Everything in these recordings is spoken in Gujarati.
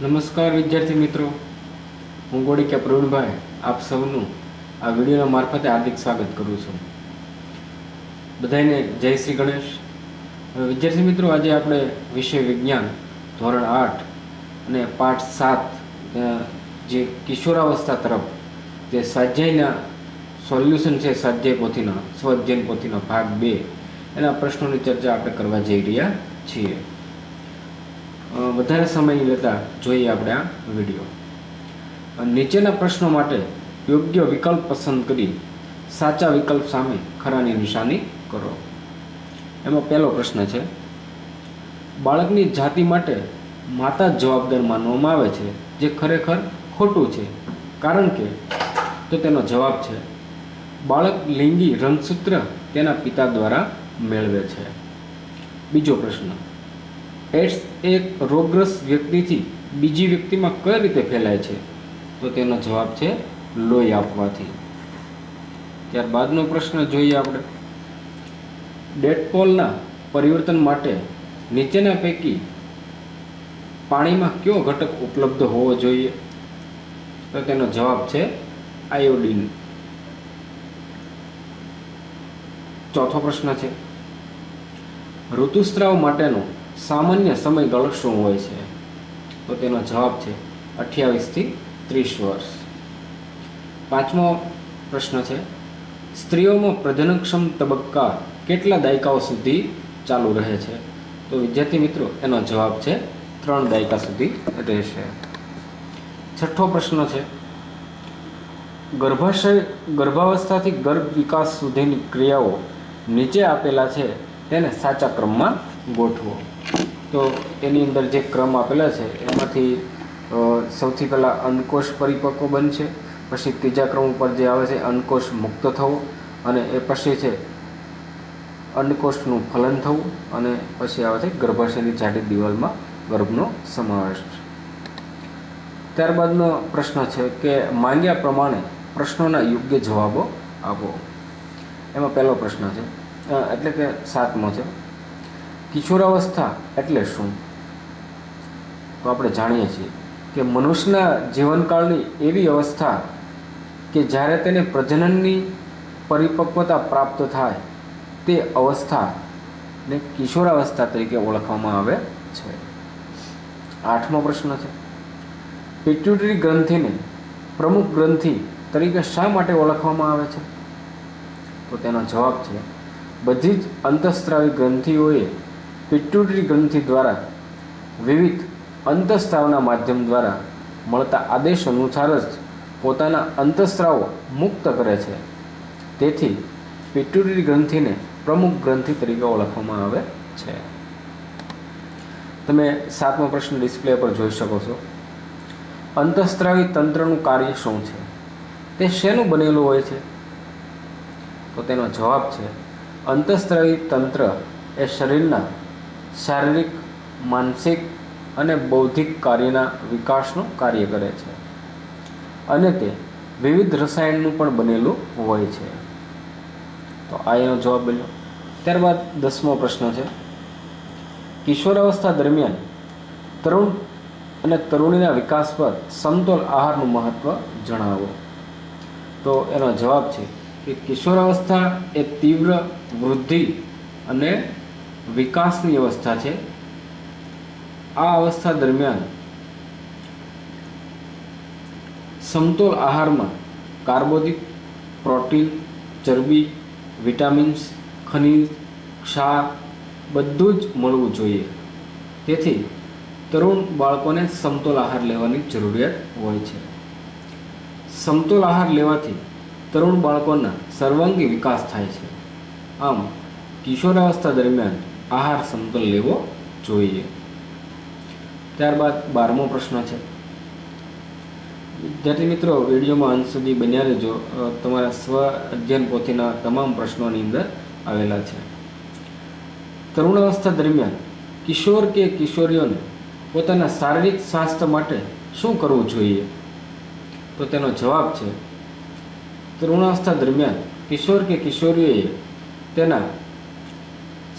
નમસ્કાર વિદ્યાર્થી મિત્રો. હું ગોડિકા પ્રવીણભાઈ, આપ સૌનું આ વિડીયોના મારફતે હાર્દિક સ્વાગત કરું છું. બધાને જય શ્રી ગણેશ. હવે વિદ્યાર્થી મિત્રો, આજે આપણે વિષય વિજ્ઞાન ધોરણ આઠ અને પાઠ સાત જે કિશોરાવસ્થા તરફ જે સ્વાધ્યાયના સોલ્યુશન છે, સ્વાધ્યાય પોથીના, સ્વાધ્યાયન પોથીનો ભાગ બે, એના પ્રશ્નોની ચર્ચા આપણે કરવા જઈ રહ્યા છીએ. વધારે સમય લેતા જોઈએ આપણે આ વીડિયો. નીચેના પ્રશ્નો માટે યોગ્ય વિકલ્પ પસંદ કરી સાચા વિકલ્પ સામે ખરાની નિશાની કરો. એમાં પહેલો પ્રશ્ન છે, બાળકની જાતિ માટે માતા જ જવાબદાર માનવામાં આવે છે, જે ખરેખર ખોટું છે. કારણ કે, તો તેનો જવાબ છે, બાળક લિંગી રંગસૂત્ર તેના પિતા દ્વારા મેળવે છે. બીજો પ્રશ્ન એડ્સ એક રોગગ્રસ્ત વ્યક્તિથી બીજી વ્યક્તિમાં કઈ રીતે ફેલાય છે? તો તેનો જવાબ છે, લોહી આપવાથી. ત્યારબાદનો પ્રશ્ન જોઈએ આપણે. ડેટપોલના પરિવર્તન માટે નીચેના પૈકી પાણીમાં કયો ઘટક ઉપલબ્ધ હોવો જોઈએ? તો તેનો જવાબ છે, આયોડિન. ચોથો પ્રશ્ન છે. ઋતુસ્રાવ માટેનો સામાન્ય સમયગાળો શું હોય છે. તો તેનો જવાબ છે અઠ્યાવીસથી ત્રીસ વર્ષ. પાંચમો પ્રશ્ન છે, સ્ત્રીઓમાં પ્રજનનક્ષમ તબક્કા કેટલા દાયકાઓ સુધી ચાલુ રહે છે? તો વિદ્યાર્થી મિત્રો, એનો જવાબ છે ત્રણ દાયકા સુધી રહેશે. છઠ્ઠો પ્રશ્ન છે, ગર્ભાશય, ગર્ભાવસ્થાથી ગર્ભ વિકાસ સુધીની ક્રિયાઓ નીચે આપેલા છે, તેને સાચા ક્રમમાં ગોઠવો. તો એની અંદર જે ક્રમ આપેલા છે, એમાંથી સૌથી પહેલાં અંકોશ પરિપક્વ બનશે, પછી ત્રીજા ક્રમ ઉપર જે આવે છે, અંકોશ મુક્ત થવો, અને એ પછી છે અંડકોષનું ફલન થવું, અને પછી આવે છે, ગર્ભાશયની જાડી દિવાલમાં ગર્ભનો સમાવેશ. ત્યારબાદનો પ્રશ્ન છે કે માંગ્યા પ્રમાણે પ્રશ્નોના યોગ્ય જવાબો આપો. એમાં પહેલો પ્રશ્ન છે એટલે કે સાતમો છે કિશોરાવસ્થા એટલે શું? તો આપણે જાણીએ છીએ કે મનુષ્યના જીવનકાળની એવી અવસ્થા કે જ્યારે તેને પ્રજનનની પરિપક્વતા પ્રાપ્ત થાય, તે અવસ્થાને કિશોરાવસ્થા તરીકે ઓળખવામાં આવે છે. આઠમો પ્રશ્ન છે. પિટ્યુટરી ગ્રંથિને પ્રમુખ ગ્રંથિ તરીકે શા માટે ઓળખવામાં આવે છે? તો તેનો જવાબ છે, બધી જ અંતઃસ્ત્રાવી ગ્રંથિઓએ પિટ્યુટરી ગ્રંથિ દ્વારા વિવિધ અંતઃસ્ત્રાવના માધ્યમ દ્વારા મળતા આદેશ અનુસાર જ પોતાના અંતઃસ્ત્રાવો મુક્ત કરે છે. તેથી પિટ્યુટરી ગ્રંથિને પ્રમુખ ગ્રંથિ તરીકે ઓળખવામાં આવે છે. તમે સાતમો પ્રશ્ન ડિસ્પ્લે પર જોઈ શકો છો. અંતઃસ્ત્રાવી તંત્રનું કાર્ય શું છે? તે શેનું બનેલું હોય છે? તો તેનો જવાબ છે, અંતઃસ્ત્રાવી તંત્ર એ શરીરના શારીરિક, માનસિક અને બૌદ્ધિક કાર્યના વિકાસનું કાર્ય કરે છે. અને તે વિવિધ રસાયણનું પણ બનેલું હોય છે. તો આ એનો જવાબ બન્યો ત્યારબાદ દસમો પ્રશ્ન છે. કિશોરાવસ્થા દરમિયાન તરુણ અને તરુણીના વિકાસ પર સમતોલ આહારનું મહત્ત્વ જણાવો. તો એનો જવાબ છે કે કિશોરાવસ્થા એ તીવ્ર વૃદ્ધિ અને વિકાસની અવસ્થા છે. આ અવસ્થા દરમિયાન સમતોલ આહારમાં કાર્બોદિત પ્રોટીન, ચરબી, વિટામિન્સ, ખનિજ, ક્ષાર બધું જ મળવું જોઈએ. તેથી તરુણ બાળકોને સમતોલ આહાર લેવાની જરૂરિયાત હોય છે. સમતોલ આહાર લેવાથી તરુણ બાળકોના સર્વાંગી વિકાસ થાય છે. આમ કિશોરાવસ્થા દરમિયાન આહાર સમતોલ લેવો જોઈએ. ત્યારબાદ બારમો પ્રશ્ન છે. વિદ્યાર્થી મિત્રો, વિડીયોમાં અંત સુધી બન્યા રહેજો. તમારા સ્વ અધ્યયન પોથીના તમામ પ્રશ્નોની અંદર આવેલા છે. તરુણાવસ્થા દરમિયાન કિશોર કે કિશોરીઓને પોતાના શારીરિક સ્વાસ્થ્ય માટે શું કરવું જોઈએ? તો તેનો જવાબ છે, તરુણાવસ્થા દરમિયાન કિશોર કે કિશોરીઓએ તેના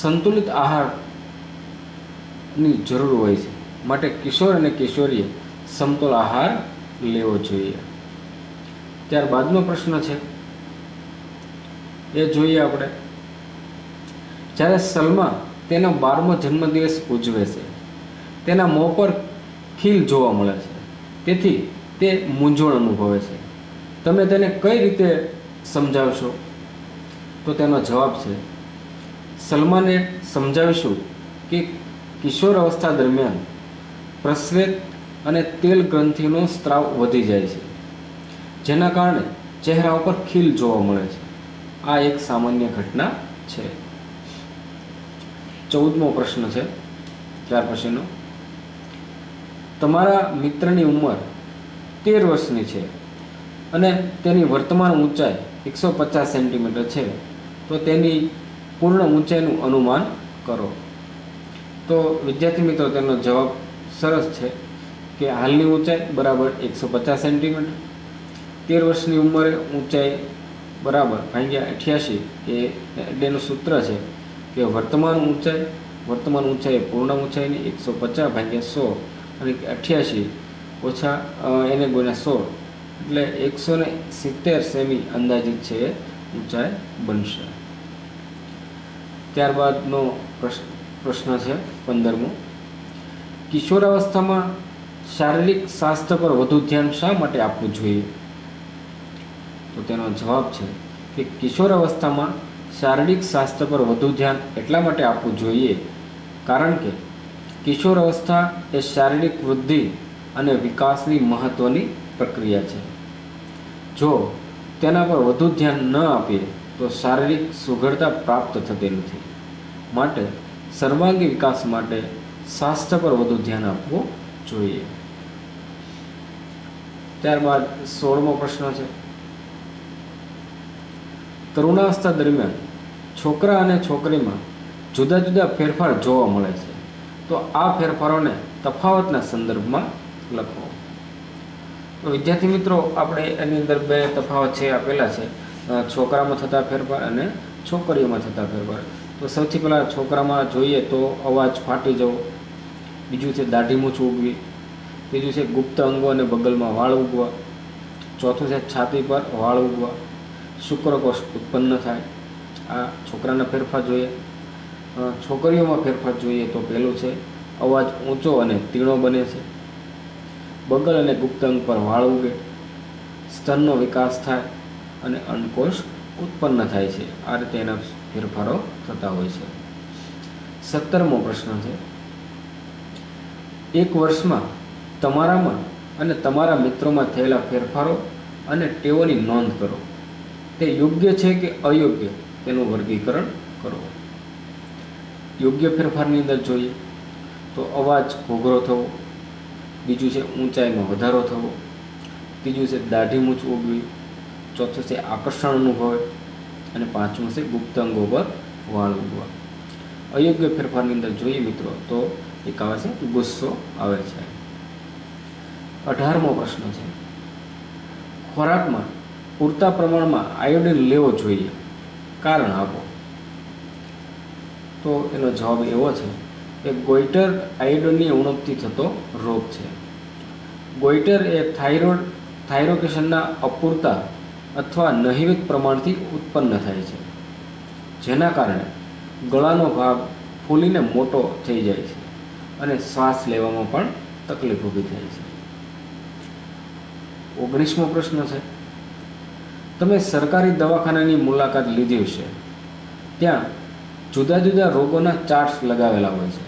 સંતુલિત આહારની જરૂર હોય છે. માટે કિશોર અને કિશોરીએ સમતોલ આહાર લેવો જોઈએ. ત્યારબાદનો પ્રશ્ન છે. એ જોઈએ આપણે. જ્યારે સલમા તેનો બારમો જન્મદિવસ ઉજવે છે, તેના મોં પર ખીલ જોવા મળે છે. તેથી તે મૂંઝવણ અનુભવે છે. તમે તેને કઈ રીતે સમજાવશો? તો તેનો જવાબ છે સલમાને સમજાવીશું કે કિશોર અવસ્થા દરમિયાન પ્રસ્વેત અને તેલ ગ્રંથિનો સ્ત્રાવ વધી જાય છે, જેના કારણે ચહેરા ઉપર ખીલ જોવા મળે છે. આ એક સામાન્ય ઘટના છે. ચૌદમો પ્રશ્ન છે. ત્યાર પછીનો. તમારા મિત્રની ઉંમર તેર વર્ષની છે અને તેની વર્તમાન ઊંચાઈ એકસો પચાસ સેન્ટીમીટર છે, તો તેની પૂર્ણ ઊંચાઈનું અનુમાન કરો. તો વિદ્યાર્થી મિત્રો, તેનો જવાબ સરસ છે કે હાલની ઊંચાઈ બરાબર એકસો પચાસ સેન્ટીમીટર, તેર વર્ષની ઉંમરે ઊંચાઈ બરાબર ભાગ્યા અઠ્યાસી એ એનું સૂત્ર છે કે વર્તમાન ઊંચાઈ વર્તમાન ઊંચાઈ પૂર્ણ ઊંચાઈની એકસો પચાસ ભાગ્યા સો અને અઠ્યાસી ઓછા એને ગુણ્યા સો. એટલે એકસો ને સિત્તેર સેમી અંદાજિત છે ઊંચાઈ બનશે. ત્યારબાદનો પ્રશ્ન પ્રશ્ન છે પંદરમો. કિશોરાવસ્થામાં શારીરિક સ્વાસ્થ્ય પર વધુ ધ્યાન શા માટે આપવું જોઈએ? તો તેનો જવાબ છે કે કિશોરાવસ્થામાં શારીરિક સ્વાસ્થ્ય પર વધુ ધ્યાન એટલા માટે આપવું જોઈએ. કારણ કે કિશોર અવસ્થા એ શારીરિક વૃદ્ધિ અને વિકાસની મહત્ત્વની પ્રક્રિયા છે. જો તેના પર વધુ ધ્યાન ન આપીએ તો શારીરિક સુઘડતા પ્રાપ્ત થતી નથી. માટે સર્વાંગી વિકાસ માટે સ્વાસ્થ્ય પર વધુ ધ્યાન આપવું જોઈએ. ત્યારબાદ સોળમો પ્રશ્ન છે. તરુણાવસ્થા દરમિયાન છોકરા અને છોકરીમાં જુદા જુદા ફેરફાર જોવા મળે છે. તો આ ફેરફારોને તફાવતના સંદર્ભમાં લખો. વિદ્યાર્થી મિત્રો, આપણે એની અંદર બે તફાવત છે આપેલા છે. છોકરામાં થતા ફેરફાર અને છોકરીઓમાં થતા ફેરફાર. તો સૌથી પહેલાં છોકરામાં જોઈએ તો અવાજ ફાટી જવો, બીજું છે દાઢી મૂછ ઉગવી, ત્રીજું છે ગુપ્ત અંગો અને બગલમાં વાળ ઉગવા, ચોથું છે છાતી પર વાળ ઉગવા શુક્રકોષ ઉત્પન્ન થાય. આ છોકરાના ફેરફાર જોઈએ. છોકરીઓમાં ફેરફાર જોઈએ તો પહેલું છે અવાજ ઊંચો અને તીણો બને છે. બગલ અને ગુપ્ત અંગ પર વાળ ઉગે. સ્તનનો વિકાસ થાય. અને અંડકોષ ઉત્પન્ન થાય છે. આ રીતે એના ફેરફારો થતા હોય છે. સત્તરમો પ્રશ્ન છે. એક વર્ષમાં તમારામાં અને તમારા મિત્રોમાં થયેલા ફેરફારો અને ટેવોની નોંધ કરો. તે યોગ્ય છે કે અયોગ્ય? તેનું વર્ગીકરણ કરો. યોગ્ય ફેરફારની અંદર જોઈએ તો અવાજ ઘોઘરો થવો. બીજું છે ઊંચાઈમાં વધારો થવો. ત્રીજું છે દાઢી મૂછ ઉગવી. ચોથું છે આકર્ષણ અનુભવે અને પાંચમું છે ગુપ્ત અંગો પર વાળ ઉગવા અયોગ્ય ફેરફારની અંદર જોઈએ મિત્રો તો એક આવે છે ગુસ્સો આવે છે. અઢારમો પ્રશ્ન છે ખોરાકમાં પૂરતા પ્રમાણમાં આયોડિન લેવો જોઈએ. કારણ આપો. તો એનો જવાબ એવો છે કે ગોઈટર આયોડિનની ઉણપથી થતો રોગ છે. ગોઈટર એ થાઇરોઇડ થાઇરોકેશનના અપૂરતા અથવા નહિવત પ્રમાણથી ઉત્પન્ન થાય છે, જેના કારણે ગળાનો ભાગ ફૂલીને મોટો થઈ જાય છે અને શ્વાસ લેવામાં પણ તકલીફ ઊભી થાય છે. ઓગણીસમો પ્રશ્ન છે, તમે સરકારી દવાખાનાની મુલાકાત લીધી હશે, ત્યાં જુદા જુદા રોગોના ચાર્ટ્સ લગાવેલા હોય છે.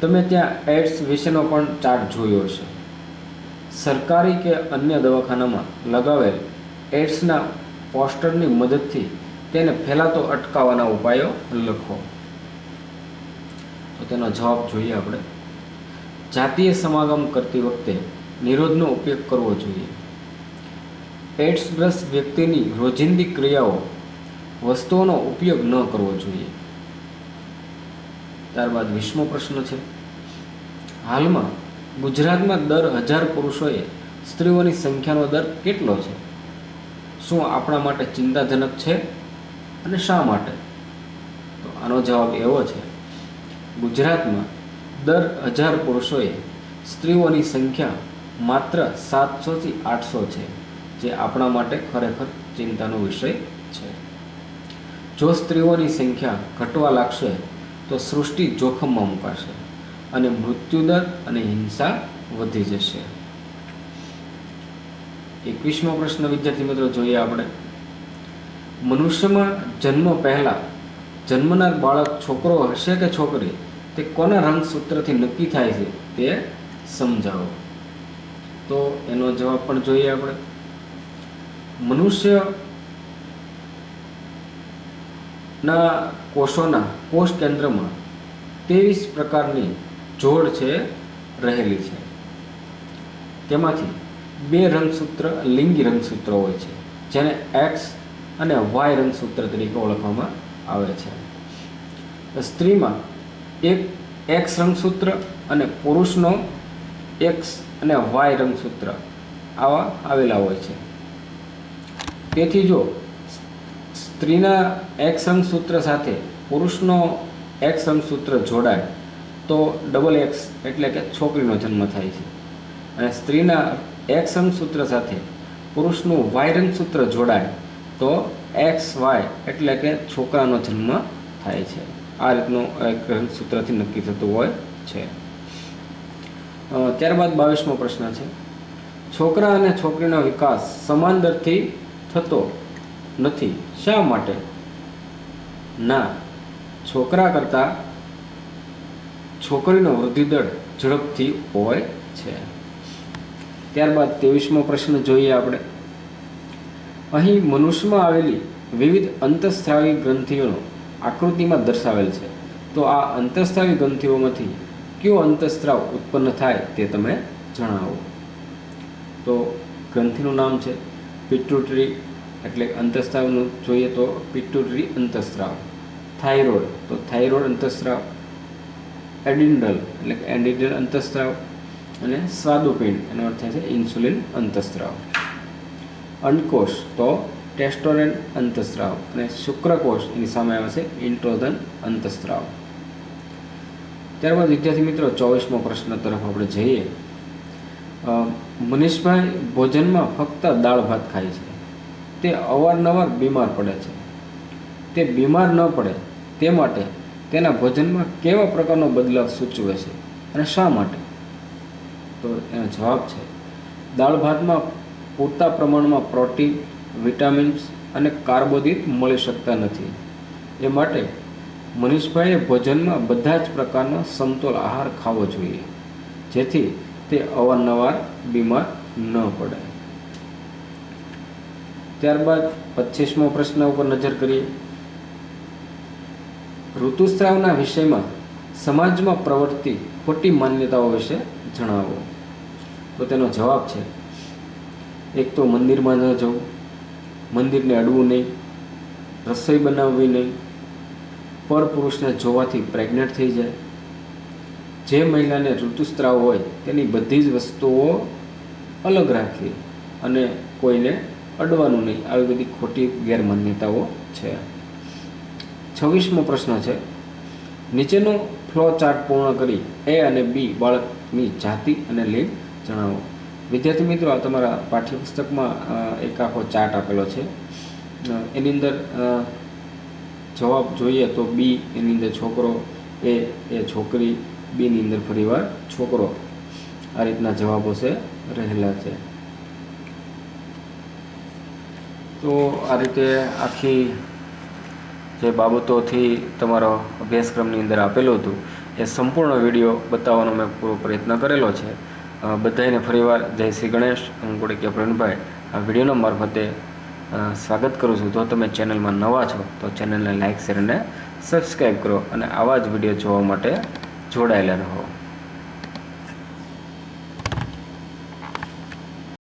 તમે ત્યાં એડ્સ વિશેનો પણ ચાર્ટ જોયો હશે. સરકારી કે અન્ય દવાખાનામાં લગાવેલ એડ્સના પોસ્ટરની મદદથી તેને ફેલાતો અટકાવવાના ઉપાયો લખો. તો તેનો જવાબ જોઈએ આપણે. જાતીય સમાગમ કરતી વખતે નિરોધનો ઉપયોગ કરવો જોઈએ. એડ્સગ્રસ્ત વ્યક્તિની રોજિંદી ક્રિયાઓ વસ્તુઓનો ઉપયોગ ન કરવો જોઈએ. ત્યારબાદ વીસમો પ્રશ્ન છે. હાલમાં ગુજરાતમાં દર હજાર પુરુષોએ સ્ત્રીઓની સંખ્યાનો દર કેટલો છે? શું આપણા માટે ચિંતાજનક છે અને શા માટે? તો આનો જવાબ એવો છે, ગુજરાતમાં દર હજાર પુરુષોએ સ્ત્રીઓની સંખ્યા માત્ર સાતસોથી આઠસો છે, જે આપણા માટે ખરેખર ચિંતાનો વિષય છે. જો સ્ત્રીઓની સંખ્યા ઘટવા લાગશે, તો સૃષ્ટિ જોખમમાં મુકાશે અને મૃત્યુદર અને હિંસા વધી જશે. એકવીસમો પ્રશ્ન વિદ્યાર્થી મિત્રો જોઈએ આપણે. મનુષ્યમાં જન્મ પહેલાં જન્મનાર બાળક છોકરો હશે કે છોકરી? તે કોના રંગસૂત્રથી નક્કી થાય છે તે સમજાવો. તો એનો જવાબ પણ જોઈએ આપણે. મનુષ્ય ના કોષોના કોષ કેન્દ્રમાં ત્રેવીસ પ્રકારની જોડ છે રહેલી છે. તેમાંથી બે રંગસૂત્ર લિંગી રંગસૂત્રો હોય છે, જેને એક્સ અને વાય રંગસૂત્ર તરીકે ઓળખવામાં આવે છે. સ્ત્રીમાં એક એક્સ રંગસૂત્ર અને પુરુષનો એક્સ અને વાય રંગસૂત્ર આવા આવેલા હોય છે. તેથી જો સ્ત્રીના એક્સ રંગસૂત્ર સાથે પુરુષનો એક્સ રંગસૂત્ર જોડાય, તો ડબલ એક્સ એટલે કે છોકરીનો જન્મ થાય છે. અને સ્ત્રીના એક્સ સૂત્ર સાથે પુરુષનું વાયરન સૂત્ર જોડાય, તો એક્સ વાય એટલે કે છોકરાનો જન્મ થાય છે. આ રીતનું એક સૂત્રથી નક્કી થતું હોય છે. ત્યારબાદ બાવીસમો પ્રશ્ન છે. છોકરા અને છોકરીનો વિકાસ સમાન દરથી થતો નથી. શા માટે? ના, છોકરા કરતાં છોકરીનો વૃદ્ધિદર ઝડપથી હોય છે. ત્યારબાદ ત્રેવીસમો પ્રશ્ન જોઈએ આપણે. અહીં મનુષ્યમાં આવેલી વિવિધ અંતઃસ્ત્રાવી ગ્રંથિઓનો આકૃતિમાં દર્શાવેલ છે. તો આ અંતઃસ્ત્રાવી ગ્રંથિઓમાંથી કયો અંતઃસ્ત્રાવ ઉત્પન્ન થાય તે તમે જણાવો. તો ગ્રંથિનું નામ છે પિટ્યુટરી એટલે અંતઃસ્ત્રાવનું જોઈએ તો પિટ્યુટરી અંતઃસ્ત્રાવ. થાઇરોઇડ, તો થાઇરોઇડ અંતઃસ્ત્રાવ. એડિન્ડલ, એટલે એન્ડિડલ અંતઃસ્ત્રાવ. અને સ્વાદુપિંડ, એનો અર્થ થાય છે ઇન્સ્યુલિન અંતઃસ્ત્રાવ. અંડકોષ તો ટેસ્ટોરેન અંતઃસ્ત્રાવ અને શુક્રકોષ એની સામે આવે છે ઇન્ટ્રોધન અંતઃસ્ત્રાવ. ત્યારબાદ વિદ્યાર્થી મિત્રો, ચોવીસમો પ્રશ્ન તરફ આપણે જઈએ. મનીષભાઈ ભોજનમાં ફક્ત દાળ ભાત ખાય છે. તે અવારનવાર બીમાર પડે છે. તે બીમાર ન પડે તે માટે તેના ભોજનમાં કેવા પ્રકારનો બદલાવ સૂચવે છે અને શા માટે? તો એનો જવાબ છે. દાળ ભાતમાં પૂરતા પ્રમાણમાં પ્રોટીન, વિટામિન્સ અને કાર્બોદિત મળી શકતા નથી. એ માટે મનીષભાઈએ ભોજનમાં બધા જ પ્રકારનો સમતોલ આહાર ખાવો જોઈએ, જેથી તે અવારનવાર બીમાર ન પડે. ત્યારબાદ પચીસમો પ્રશ્ન ઉપર નજર કરીએ. ઋતુસ્રાવના વિષયમાં સમાજમાં પ્રવર્તી ખોટી માન્યતાઓ વિશે જણાવો. તો તેનો જવાબ છે, એક તો મંદિરમાં ન જવું, મંદિરને અડવું નહીં, રસોઈ બનાવવી નહીં, પર પુરુષને જોવાથી પ્રેગ્નન્ટ થઈ જાય. જે મહિલાને ઋતુસ્ત્રાવ હોય તેની બધી જ વસ્તુઓ અલગ રાખવી અને કોઈને અડવાનું નહીં. આવી બધી ખોટી ગેરમાન્યતાઓ છે. છવ્વીસમો પ્રશ્ન છે નીચેનો ફ્લો ચાર્ટ પૂર્ણ કરી એ અને બી બાળકની જાતિ અને લિંગ જણાવો. વિદ્યાર્થી મિત્રો તમારા પાઠ્યપુસ્તકમાં એક આખો ચાર્ટ આપેલો છે. એની અંદર જવાબ જોઈએ તો બી એની અંદર છોકરો, એ એ છોકરી, બીની અંદર ફરીવાર છોકરો. આ રીતના જવાબો છે, રહેલા છે. તો આ રીતે આખી જે બાબતોથી તમારો અભ્યાસક્રમની અંદર આપેલું હતું, એ સંપૂર્ણ વીડિયો બતાવવાનો મેં પૂરો પ્રયત્ન કરેલો છે. બધાને ફરીવાર જય શ્રી ગણેશ, હું ગોળકિયા પ્રવીણભાઈ. આ વિડીયોના મારફતે સ્વાગત કરું છું. જો તમે ચેનલમાં નવા છો, તો ચેનલને લાઇક શેર અને સબસ્ક્રાઈબ કરો અને આવા જ વીડિયો જોવા માટે જોડાયેલા રહો.